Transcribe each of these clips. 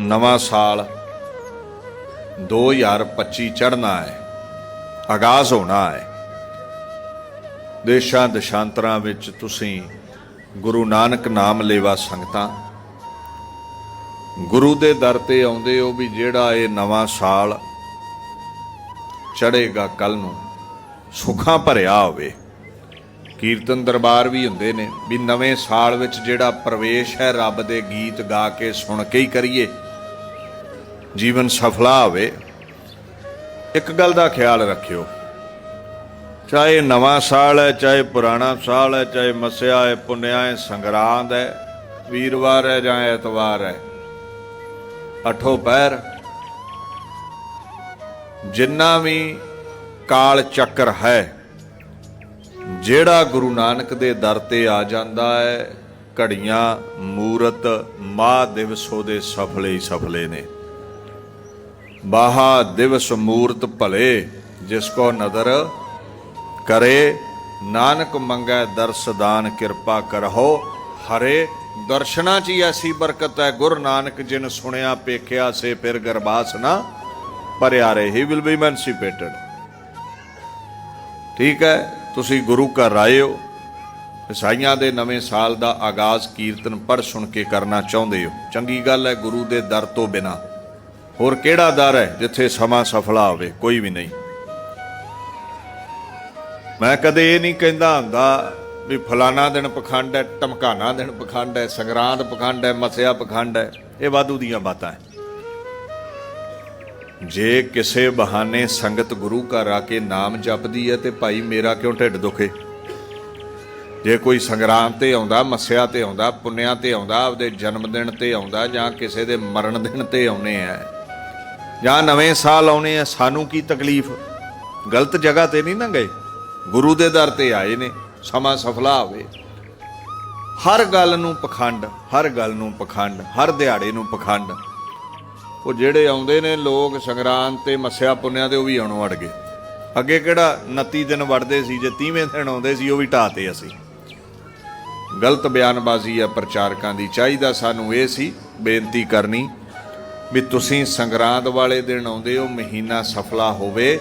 ਨਵਾਂ ਸਾਲ 2025 ਚੜ੍ਹਨਾ ਹੈ ਆਗਾਜ਼ ਹੋਣਾ ਹੈ। ਦੇਸ਼ਾਂ ਦਸ਼ਾਂਤਰਾਂ ਵਿੱਚ ਤੁਸੀਂ ਗੁਰੂ ਨਾਨਕ ਨਾਮ ਲੇਵਾ ਸੰਗਤਾਂ, ਗੁਰੂ ਦੇ ਦਰ ਤੇ ਆਉਂਦੇ ਹੋ ਵੀ ਜਿਹੜਾ ਇਹ ਨਵਾਂ ਸਾਲ ਚੜ੍ਹੇਗਾ ਕੱਲ ਨੂੰ, ਸੁੱਖਾਂ ਭਰਿਆ ਹੋਵੇ। ਕੀਰਤਨ ਦਰਬਾਰ ਵੀ ਹੁੰਦੇ ਨੇ ਵੀ ਨਵੇਂ ਸਾਲ ਵਿੱਚ ਜਿਹੜਾ ਪ੍ਰਵੇਸ਼ ਹੈ, ਰੱਬ ਦੇ ਗੀਤ ਗਾ ਕੇ ਸੁਣ ਕੇ ਹੀ ਕਰੀਏ। ਜੀਵਨ ਸਫਲਾ ਹੋਵੇ, ਇੱਕ ਗੱਲ ਦਾ ਖਿਆਲ ਰੱਖਿਓ। ਚਾਹੇ ਨਵਾਂ ਸਾਲ ਹੈ, ਚਾਹੇ ਪੁਰਾਣਾ ਸਾਲ ਹੈ, ਚਾਹੇ ਮਸਿਆ ਹੈ, ਪੁੰਨਿਆ ਹੈ, ਸੰਗਰਾਂਦ ਹੈ, ਵੀਰਵਾਰ ਹੈ ਜਾਂ ਐਤਵਾਰ ਹੈ, ਅਠੋ ਪਹਿਰ ਜਿੰਨਾ ਵੀ ਕਾਲ ਚੱਕਰ ਹੈ, ਜਿਹੜਾ ਗੁਰੂ ਨਾਨਕ ਦੇ ਦਰ ਤੇ ਆ ਜਾਂਦਾ ਹੈ, ਘੜੀਆਂ, ਮੂਰਤ ਮਾ ਦਿਵਸ ਉਹਦੇ ਸਫਲੇ ਹੀ ਸਫਲੇ ਨੇ। ਬਾਹਾ ਦਿਵਸ ਮੂਰਤ ਭਲੇ, ਜਿਸ ਕੋ ਨਦਰ ਕਰੇ, ਨਾਨਕ ਮੰਗੈ ਦਰਸਦਾਨ ਕਿਰਪਾ ਕਰਹੋ, ਹਰੇ ਦਰਸ਼ਨਾਂ 'ਚ ਹੀ ਐਸੀ ਬਰਕਤ ਹੈ, ਗੁਰ ਨਾਨਕ ਜਿਨ ਸੁਣਿਆ, ਪੇਖਿਆ, ਸੇ ਫਿਰ ਗਰਬਾਸ ਨਾ ਭਰਿਆ ਰਹੇ ਹੀ ਵਿਲ ਬੀ ਐਮਨਸੀਪੇਟਡ ਠੀਕ ਹੈ, ਤੁਸੀਂ ਗੁਰੂ ਘਰ ਆਏ ਹੋ, ਈਸਾਈਆਂ ਦੇ ਨਵੇਂ ਸਾਲ ਦਾ ਆਗਾਜ਼ ਕੀਰਤਨ ਪੜ ਸੁਣ ਕੇ ਕਰਨਾ ਚਾਹੁੰਦੇ ਹੋ। ਚੰਗੀ ਗੱਲ ਹੈ, ਗੁਰੂ ਦੇ ਦਰ ਤੋਂ ਬਿਨਾ। ਹੋਰ ਕਿਹੜਾ ਦਰ ਹੈ ਜਿੱਥੇ ਸਮਾਂ ਸਫਲਾ ਹੋਵੇ? ਕੋਈ ਵੀ ਨਹੀਂ। ਮੈਂ ਕਦੇ ਇਹ ਨਹੀਂ ਕਹਿੰਦਾ ਹੁੰਦਾ ਵੀ ਫਲਾਣਾ ਦਿਨ ਪਖੰਡ ਹੈ ਟਮਕਾਣਾ ਦਿਨ ਪਖੰਡ ਹੈ, ਸੰਗਰਾਂਦ ਪਖੰਡ ਹੈ, ਮਸਿਆ ਪਖੰਡ ਹੈ। ਇਹ ਵਾਧੂ ਦੀਆਂ ਬਾਤਾਂ ਹੈ। ਜੇ ਕਿਸੇ ਬਹਾਨੇ ਸੰਗਤ ਗੁਰੂ ਘਰ ਆ ਕੇ ਨਾਮ ਜਪਦੀ ਹੈ ਤੇ ਭਾਈ ਮੇਰਾ ਕਿਉਂ ਢਿੱਡ ਦੁਖੇ? ਜੇ ਕੋਈ ਸੰਗਰਾਮ ਤੇ ਆਉਂਦਾ, ਮੱਸਿਆ ਤੇ ਆਉਂਦਾ, ਪੁੰਨਿਆ ਤੇ ਆਉਂਦਾ, ਆਪਦੇ ਜਨਮ ਦਿਨ ਤੇ ਆਉਂਦਾ ਜਾਂ ਕਿਸੇ ਦੇ ਮਰਨ ਦਿਨ ਤੇ ਆਉਨੇ ਆ ਜਾਂ ਨਵੇਂ ਸਾਲ ਆਉਣੇ ਆ, ਸਾਨੂੰ ਕੀ ਤਕਲੀਫ? ਗਲਤ ਜਗ੍ਹਾ ਤੇ ਨਹੀਂ ਨਾ ਗਏ? ਗੁਰੂ ਦੇ ਦਰ ਤੇ ਆਏ ਨੇ, ਸਮਾਂ ਸਫਲਾ ਹੋਵੇ। ਹਰ ਗੱਲ ਨੂੰ ਪਖੰਡ, ਹਰ ਗੱਲ ਨੂੰ ਪਖੰਡ, ਹਰ ਦਿਹਾੜੇ ਨੂੰ ਪਖੰਡ। ਉਹ ਜਿਹੜੇ ਆਉਂਦੇ ਨੇ ਲੋਕ ਸੰਗਰਾਂਦ ਤੇ ਮੱਸਿਆ ਪੁੰਨਿਆ ਤੇ ਉਹ ਵੀ ਆਉਣੋਂ ਅੜ ਗਏ। ਅੱਗੇ ਕਿਹੜਾ 29 ਦਿਨ ਵੜਦੇ ਸੀ, ਜੇ 30ਵੇਂ ਦਿਨ ਆਉਂਦੇ ਸੀ, ਉਹ ਵੀ ਢਾਤੇ ਅਸੀਂ। ਗਲਤ ਬਿਆਨਬਾਜ਼ੀ ਆ ਪ੍ਰਚਾਰਕਾਂ ਦੀ, ਚਾਹੀਦਾ ਸਾਨੂੰ ਇਹ ਸੀ, ਬੇਨਤੀ ਕਰਨੀ। ਵੀ ਤੁਸੀਂ ਸੰਗਰਾਂਦ ਵਾਲੇ ਦਿਨ ਆਉਂਦੇ ਹੋ, ਮਹੀਨਾ ਸਫਲਾ ਹੋਵੇ।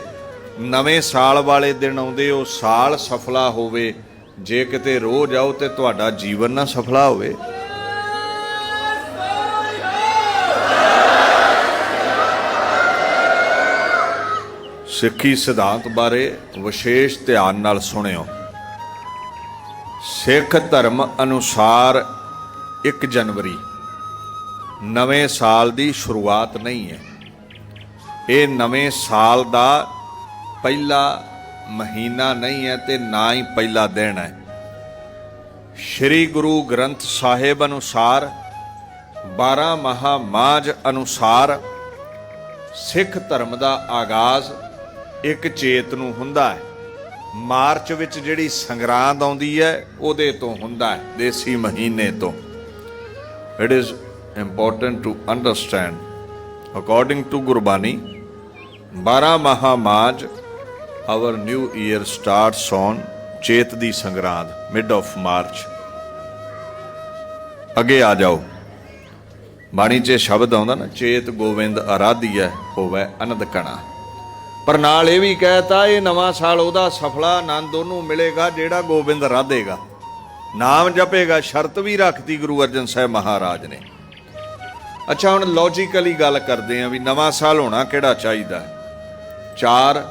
ਨਵੇਂ ਸਾਲ ਵਾਲੇ ਦਿਨ ਆਉਂਦੇ ਹੋ, ਸਾਲ ਸਫਲਾ ਹੋਵੇ। ਜੇ ਕਿਤੇ ਰੋਜ਼ ਆਓ ਤੇ ਤੁਹਾਡਾ ਜੀਵਨ ਨਾ ਸਫਲਾ ਹੋਵੇ। ਸਿੱਖੀ ਸਿਧਾਂਤ ਬਾਰੇ ਵਿਸ਼ੇਸ਼ ਧਿਆਨ ਨਾਲ ਸੁਣਿਓ। ਸਿੱਖ ਧਰਮ ਅਨੁਸਾਰ 1 ਜਨਵਰੀ। ਨਵੇਂ ਸਾਲ ਦੀ ਸ਼ੁਰੂਆਤ ਨਹੀਂ ਹੈ। ਇਹ ਨਵੇਂ ਸਾਲ ਦਾ ਪਹਿਲਾ ਮਹੀਨਾ ਨਹੀਂ ਹੈ ਤੇ ਨਾ ਹੀ ਪਹਿਲਾ ਦਿਨ ਹੈ। ਸ੍ਰੀ ਗੁਰੂ ਗ੍ਰੰਥ ਸਾਹਿਬ ਅਨੁਸਾਰ 12 ਮਹਾ ਮਾਜ ਅਨੁਸਾਰ ਸਿੱਖ ਧਰਮ ਦਾ ਆਗਾਜ਼ ਇੱਕ ਚੇਤ ਨੂੰ ਹੁੰਦਾ ਹੈ। ਮਾਰਚ ਵਿੱਚ ਜਿਹੜੀ ਸੰਗਰਾਂਦ ਆਉਂਦੀ ਹੈ, ਉਹਦੇ ਤੋਂ ਹੁੰਦਾ ਹੈ, ਦੇਸੀ ਮਹੀਨੇ ਤੋਂ। It is important to understand according to Gurbani 12 Maha Majh our new year starts on Chet the Sangrand mid of March ਅੱਗੇ ਆ ਜਾਓ ਬਾਣੀ 'ਚ ਸ਼ਬਦ ਆਉਂਦਾ ਨਾ ਚੇਤ ਗੋਬਿੰਦ ਆਰਾਧੀਐ ਹੋਵੇ ਅਨੰਦ ਕਣਾ ਪਰ ਨਾਲ ਇਹ ਵੀ ਕਹਿਤਾ ਇਹ ਨਵਾਂ ਸਾਲ ਉਹਦਾ ਸਫਲਾ ਆਨੰਦ ਉਹਨੂੰ ਮਿਲੇਗਾ ਜਿਹੜਾ ਗੋਬਿੰਦ ਰਾਧੇਗਾ ਨਾਮ ਜਪੇਗਾ ਸ਼ਰਤ ਵੀ ਰੱਖਤੀ ਗੁਰੂ ਅਰਜਨ ਸਾਹਿਬ ਮਹਾਰਾਜ ਨੇ ਅੱਛਾ ਹੁਣ ਲੌਜੀਕਲੀ ਗੱਲ ਕਰਦੇ ਆਂ ਵੀ ਨਵਾਂ ਸਾਲ ਹੋਣਾ ਕਿਹੜਾ ਚਾਹੀਦਾ ਚਾਰ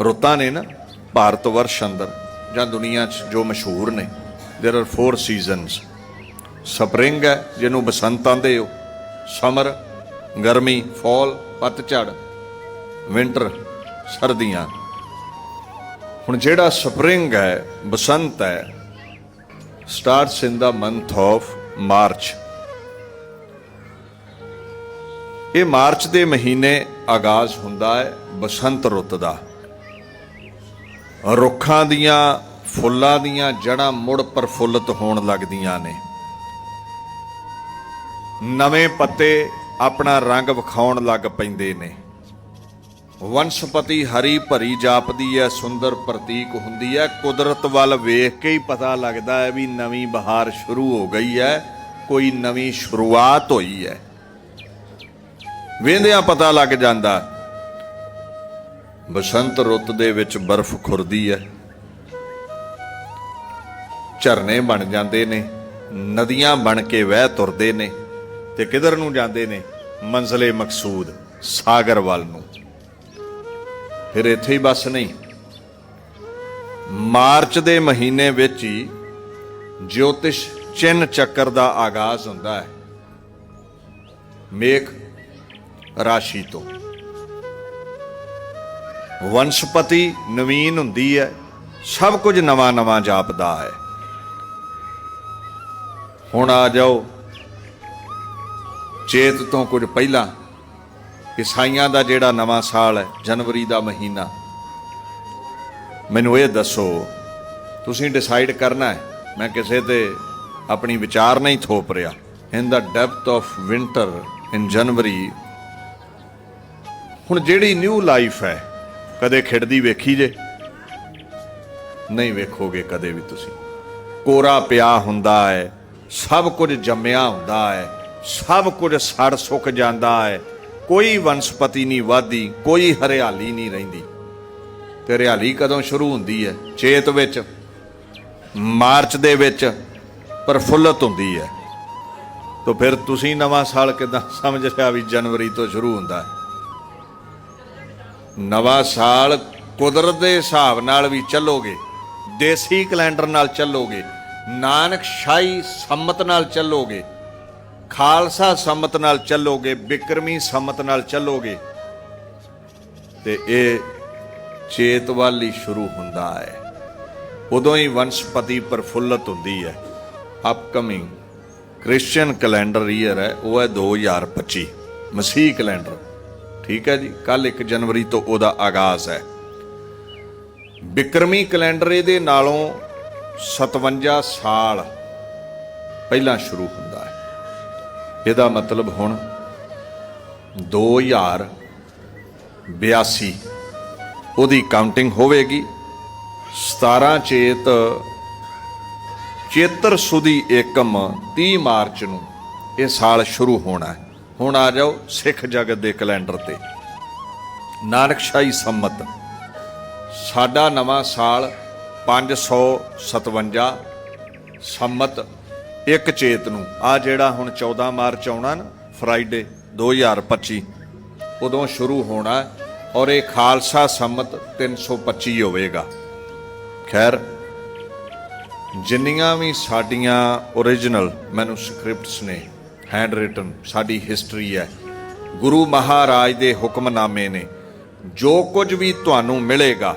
ਰੁੱਤਾਂ ਨੇ ਨਾ ਭਾਰਤ ਵਰਸ਼ ਅੰਦਰ ਜਾਂ ਦੁਨੀਆ 'ਚ ਜੋ ਮਸ਼ਹੂਰ ਨੇ there are four seasons spring ਹੈ ਜਿਹਨੂੰ ਬਸੰਤ ਆਂਦੇ ਹੋ ਸਮਰ ਗਰਮੀ ਫਾਲ ਪਤਝੜ ਵਿੰਟਰ ਸਰਦੀਆਂ ਹੁਣ ਜਿਹੜਾ ਸਪਰਿੰਗ ਹੈ ਬਸੰਤ ਹੈ starts in the month of March ਇਹ ਮਾਰਚ ਦੇ ਮਹੀਨੇ ਆਗਾਜ਼ ਹੁੰਦਾ ਹੈ, ਬਸੰਤ ਰੁੱਤ ਦਾ। ਰੁੱਖਾਂ ਦੀਆਂ, ਫੁੱਲਾਂ ਦੀਆਂ ਜੜਾਂ ਮੁੜ ਪ੍ਰਫੁੱਲਤ ਹੋਣ ਲੱਗਦੀਆਂ ਨੇ। ਨਵੇਂ ਪੱਤੇ ਆਪਣਾ ਰੰਗ ਵਿਖਾਉਣ ਲੱਗ ਪੈਂਦੇ ਨੇ। ਵੰਸ਼ਪਤੀ ਹਰੀ ਭਰੀ ਜਾਪਦੀ ਹੈ, ਸੁੰਦਰ ਪ੍ਰਤੀਕ ਹੁੰਦੀ ਹੈ। ਕੁਦਰਤ ਵੱਲ ਵੇਖ ਕੇ ਹੀ ਪਤਾ ਲੱਗਦਾ ਹੈ ਵੀ ਨਵੀਂ ਬਹਾਰ ਸ਼ੁਰੂ ਹੋ ਗਈ ਹੈ, ਕੋਈ ਨਵੀਂ ਸ਼ੁਰੂਆਤ ਹੋਈ ਹੈ। ਵੇਂਦਿਆਂ ਪਤਾ ਲੱਗ ਜਾਂਦਾ, ਬਸੰਤ ਰੁੱਤ ਦੇ ਵਿੱਚ ਬਰਫ਼ ਖੁਰਦੀ ਹੈ ਝਰਨੇ ਬਣ ਜਾਂਦੇ ਨੇ, ਨਦੀਆਂ ਬਣ ਕੇ ਵਹਿ ਤੁਰਦੇ ਨੇ ਤੇ ਕਿਧਰ ਨੂੰ ਜਾਂਦੇ ਨੇ? ਮੰਜ਼ਲੇ ਮਕਸੂਦ, ਸਾਗਰ ਵੱਲ ਨੂੰ। ਫਿਰ ਇੱਥੇ ਹੀ ਬਸ ਨਹੀਂ। ਮਾਰਚ ਦੇ ਮਹੀਨੇ ਵਿੱਚ ਹੀ ਜੋਤਿਸ਼ ਚਿੰਨ ਚੱਕਰ ਦਾ ਆਗਾਜ਼ ਹੁੰਦਾ ਹੈ ਮੇਖ ਰਾਸ਼ੀ ਤੋਂ। ਵੰਸ਼ਪਤੀ ਨਵੀਨ ਹੁੰਦੀ ਹੈ, ਸਭ ਕੁਝ ਨਵਾਂ ਨਵਾਂ ਜਾਪਦਾ ਹੈ। ਹੁਣ ਆ ਜਾਓ। ਚੇਤ ਤੋਂ ਕੁਝ ਪਹਿਲਾਂ ਈਸਾਈਆਂ ਦਾ ਜਿਹੜਾ ਨਵਾਂ ਸਾਲ ਹੈ, ਜਨਵਰੀ ਦਾ ਮਹੀਨਾ। ਮੈਨੂੰ ਇਹ ਦੱਸੋ, ਤੁਸੀਂ ਡਿਸਾਈਡ ਕਰਨਾ ਹੈ, ਮੈਂ ਕਿਸੇ ਤੇ ਆਪਣੀ ਵਿਚਾਰ ਨਹੀਂ ਥੋਪ ਰਿਹਾ। In the depth of winter in January ਹੁਣ ਜਿਹੜੀ ਨਿਊ ਲਾਈਫ ਹੈ, ਕਦੇ ਖਿੜਦੀ ਵੇਖੀ ਜੇ? ਨਹੀਂ ਵੇਖੋਗੇ ਕਦੇ ਵੀ ਤੁਸੀਂ। ਕੋਰਾ ਪਿਆ ਹੁੰਦਾ ਹੈ, ਸਭ ਕੁਝ ਜੰਮਿਆ ਹੁੰਦਾ ਹੈ, ਸਭ ਕੁਝ ਸੜ ਸੁੱਕ ਜਾਂਦਾ ਹੈ। ਕੋਈ ਵਨਸਪਤੀ ਨਹੀਂ ਵਾਦੀ ਕੋਈ ਹਰਿਆਲੀ ਨਹੀਂ ਰਹਿੰਦੀ। ਤੇ ਹਰਿਆਲੀ ਕਦੋਂ ਸ਼ੁਰੂ ਹੁੰਦੀ ਹੈ? ਚੇਤ ਵਿੱਚ, ਮਾਰਚ ਦੇ ਵਿੱਚ ਪ੍ਰਫੁੱਲਤ ਹੁੰਦੀ ਹੈ। ਤਾਂ ਫਿਰ ਤੁਸੀਂ ਨਵਾਂ ਸਾਲ ਕਿਦਾਂ ਸਮਝ ਲਿਆ ਵੀ ਜਨਵਰੀ ਤੋਂ ਸ਼ੁਰੂ ਹੁੰਦਾ ਹੈ? ਨਵਾਂ ਸਾਲ ਕੁਦਰਤ ਦੇ ਹਿਸਾਬ ਨਾਲ ਵੀ ਚੱਲੋਗੇ, ਦੇਸੀ ਕੈਲੰਡਰ ਨਾਲ ਚੱਲੋਗੇ, ਨਾਨਕ ਸ਼ਾਹੀ ਸੰਮਤ ਨਾਲ ਚੱਲੋਗੇ, ਖਾਲਸਾ ਸੰਮਤ ਨਾਲ ਚੱਲੋਗੇ, ਬਿਕਰਮੀ ਸੰਮਤ ਨਾਲ ਚੱਲੋਗੇ, ਤੇ ਇਹ ਚੇਤ ਵਾਲੀ ਸ਼ੁਰੂ ਹੁੰਦਾ ਹੈ। ਉਦੋਂ ਹੀ ਵੰਸ਼ਪਤੀ ਪ੍ਰਫੁੱਲਤ ਹੁੰਦੀ ਹੈ। ਅਪਕਮਿੰਗ ਕ੍ਰਿਸਚੀਅਨ ਕੈਲੰਡਰ ਈਅਰ ਹੈ, ਉਹ ਹੈ 2025 ਮਸੀਹ ਕੈਲੰਡਰ ਠੀਕ ਹੈ ਜੀ, ਕੱਲ 1 ਜਨਵਰੀ ਤੋਂ ਉਹਦਾ ਆਗਾਜ਼ ਹੈ। ਬਿਕਰਮੀ ਕੈਲੰਡਰ ਇਹਦੇ ਨਾਲੋਂ 57 ਸਾਲ ਪਹਿਲਾਂ ਸ਼ੁਰੂ ਹੁੰਦਾ ਹੈ। ਇਹਦਾ ਮਤਲਬ ਹੁਣ 2082 ਉਹਦੀ ਕਾਊਂਟਿੰਗ ਹੋਵੇਗੀ। 17 ਚੇਤ ਚੇਤਰ ਸੁਦੀ ਏਕਮ 30 ਮਾਰਚ ਨੂੰ ਇਹ ਸਾਲ ਸ਼ੁਰੂ ਹੋਣਾ ਹੈ। ਹੁਣ ਆ ਜਾਓ ਸਿੱਖ ਜਗਤ ਦੇ ਕੈਲੰਡਰ ਤੇ। ਨਾਨਕਸ਼ਾਹੀ ਸੰਮਤ। ਸਾਡਾ ਨਵਾਂ ਸਾਲ 557 ਸੰਮਤ ਇੱਕ ਚੇਤ ਨੂੰ। ਆ ਜਿਹੜਾ ਹੁਣ 14 ਮਾਰਚ ਆਉਣਾ ਨਾ, ਫਰਾਈਡੇ 2025 ਉਦੋਂ ਸ਼ੁਰੂ ਹੋਣਾ ਔਰ ਇਹ ਖਾਲਸਾ ਸੰਮਤ 325 ਹੋਵੇਗਾ। ਖੈਰ, ਜਿੰਨੀਆਂ ਵੀ ਸਾਡੀਆਂ origignal ਮੈਨੂਸਕ੍ਰਿਪਟਸ ਨੇ ਹੈਂਡ ਰਿਟਨ ਸਾਡੀ ਹਿਸਟਰੀ ਹੈ। ਗੁਰੂ ਮਹਾਰਾਜ ਦੇ ਹੁਕਮਨਾਮੇ ਨੇ, ਜੋ ਕੁਝ ਵੀ ਤੁਹਾਨੂੰ ਮਿਲੇਗਾ,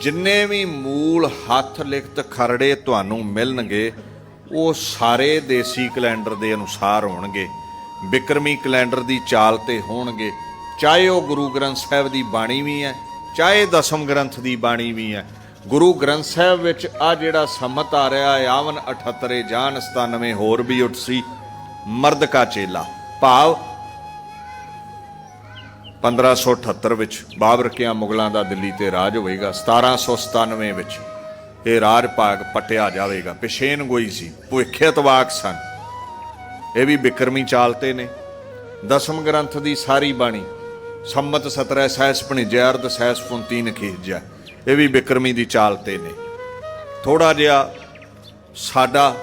ਜਿੰਨੇ ਵੀ ਮੂਲ ਹੱਥ ਲਿਖਤ ਖਰੜੇ ਤੁਹਾਨੂੰ ਮਿਲਣਗੇ, ਉਹ ਸਾਰੇ ਦੇਸੀ ਕੈਲੰਡਰ ਦੇ ਅਨੁਸਾਰ ਹੋਣਗੇ, ਬਿਕਰਮੀ ਕੈਲੰਡਰ ਦੀ ਚਾਲ ਤੇ ਹੋਣਗੇ। ਚਾਹੇ ਉਹ ਗੁਰੂ ਗ੍ਰੰਥ ਸਾਹਿਬ ਦੀ ਬਾਣੀ ਵੀ ਹੈ, ਚਾਹੇ ਦਸਮ ਗ੍ਰੰਥ ਦੀ ਬਾਣੀ ਵੀ ਹੈ ਗੁਰੂ ਗ੍ਰੰਥ ਸਾਹਿਬ ਵਿੱਚ ਆ ਜਿਹੜਾ ਸੰਮਤ ਆ ਰਿਹਾ ਹੈ 51 78 ਜਾਨ 97 ਹੋਰ ਵੀ ਉਠਸੀ ਮਰਦ ਕਾ ਚੇਲਾ, ਭਾਵ 1578 ਵਿੱਚ ਬਾਬਰ ਕਿਆਂ ਮੁਗਲਾਂ ਦਾ ਦਿੱਲੀ ਤੇ ਰਾਜ ਹੋਵੇਗਾ 1797 ਵਿੱਚ ਇਹ ਰਾਜ ਭਾਗ ਪਟਿਆ ਜਾਵੇਗਾ। ਪਿਸ਼ੇਨ ਗੋਈ ਸੀ ਭੁਖਿਅਤ ਵਾਕ ਸਨ। ਇਹ ਵੀ ਬਿਕਰਮੀ ਚਾਲਤੇ ਨੇ। ਦਸਮ ਗ੍ਰੰਥ ਦੀ ਸਾਰੀ ਬਾਣੀ, ਸੰਮਤ 17 ਸਹਿਸ ਭਣਿਜਿਆ ਅਰਧ ਸਹਿਸ ਪੁੰਤੀਨ ਖੀਜਿਆ ਇਹ ਵੀ ਬਿਕਰਮੀ ਦੀ ਚਾਲ 'ਤੇ ਨੇ। ਥੋੜਾ ਜਿਹਾ ਸਾਡਾ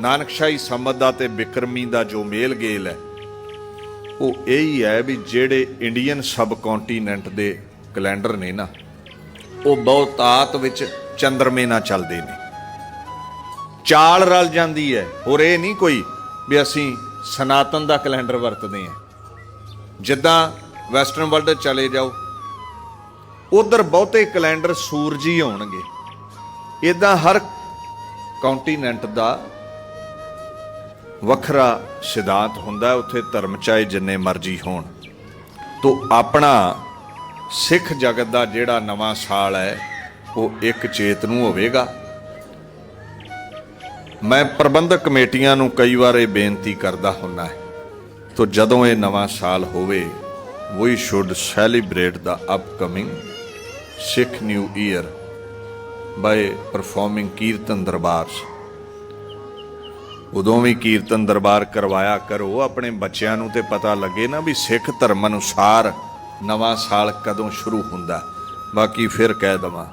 ਨਾਨਕਸ਼ਾਹੀ ਸੰਮਤ ਦਾ ਤੇ ਬਿਕਰਮੀ ਦਾ ਜੋ ਮੇਲ ਗੇਲ ਹੈ, ਉਹ ਇਹ ਹੀ ਹੈ ਵੀ ਜਿਹੜੇ ਇੰਡੀਅਨ ਸਬ ਕੰਟੀਨੈਂਟ ਦੇ ਕੈਲੰਡਰ ਨੇ ਨਾ, ਉਹ ਬਹੁਤਾਤ ਵਿੱਚ ਚੰਦਰਮੇ ਨਾਲ ਚੱਲਦੇ ਨੇ। ਚਾਲ ਰਲ ਜਾਂਦੀ ਹੈ। ਹੋਰ ਇਹ ਨਹੀਂ ਕੋਈ ਵੀ ਅਸੀਂ ਸਨਾਤਨ ਦਾ ਕੈਲੰਡਰ ਵਰਤਦੇ ਹਾਂ। ਜਿੱਦਾਂ ਵੈਸਟਰਨ ਵਰਲਡ ਚਲੇ ਜਾਓ ਉਧਰ ਬਹੁਤੇ ਕੈਲੰਡਰ ਸੂਰਜੀ ਹੋਣਗੇ। ਇਦਾਂ ਹਰ ਕੰਟੀਨੈਂਟ ਦਾ ਵੱਖਰਾ ਸਿਧਾਂਤ ਹੁੰਦਾ ਉੱਥੇ ਧਰਮ ਚਾਹੇ ਜਿੰਨੇ ਮਰਜ਼ੀ ਹੋਣ। ਤੋਂ ਆਪਣਾ ਸਿੱਖ ਜਗਤ ਦਾ ਜਿਹੜਾ ਨਵਾਂ ਸਾਲ ਹੈ, ਉਹ ਇੱਕ ਚੇਤ ਨੂੰ ਹੋਵੇਗਾ। ਮੈਂ ਪ੍ਰਬੰਧਕ ਕਮੇਟੀਆਂ ਨੂੰ ਕਈ ਵਾਰ ਇਹ ਬੇਨਤੀ ਕਰਦਾ ਹੁੰਨਾ ਹੈ, ਤੋ ਜਦੋਂ ਇਹ ਨਵਾਂ ਸਾਲ ਹੋਵੇ ਵੀ should celebrate the upcoming Sikh new year by performing kirtan darbars ਉਦੋਂ ਵੀ ਕੀਰਤਨ ਦਰਬਾਰ ਕਰਵਾਇਆ ਕਰੋ, ਆਪਣੇ ਬੱਚਿਆਂ ਨੂੰ ਤੇ ਪਤਾ ਲੱਗੇ ਨਾ ਵੀ ਸਿੱਖ ਧਰਮ ਅਨੁਸਾਰ ਨਵਾਂ ਸਾਲ ਕਦੋਂ ਸ਼ੁਰੂ ਹੁੰਦਾ। ਬਾਕੀ ਫਿਰ ਕਹਿ ਦਵਾਂ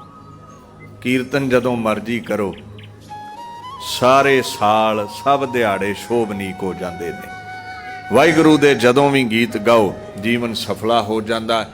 ਕੀਰਤਨ ਜਦੋਂ ਮਰਜ਼ੀ ਕਰੋ, ਸਾਰੇ ਸਾਲ ਸਭ ਦਿਹਾੜੇ ਸ਼ੋਭਨੀਕ ਹੋ ਜਾਂਦੇ ਨੇ। ਵਾਹਿਗੁਰੂ ਦੇ ਜਦੋਂ ਵੀ ਗੀਤ ਗਾਓ, ਜੀਵਨ ਸਫਲਾ ਹੋ ਜਾਂਦਾ।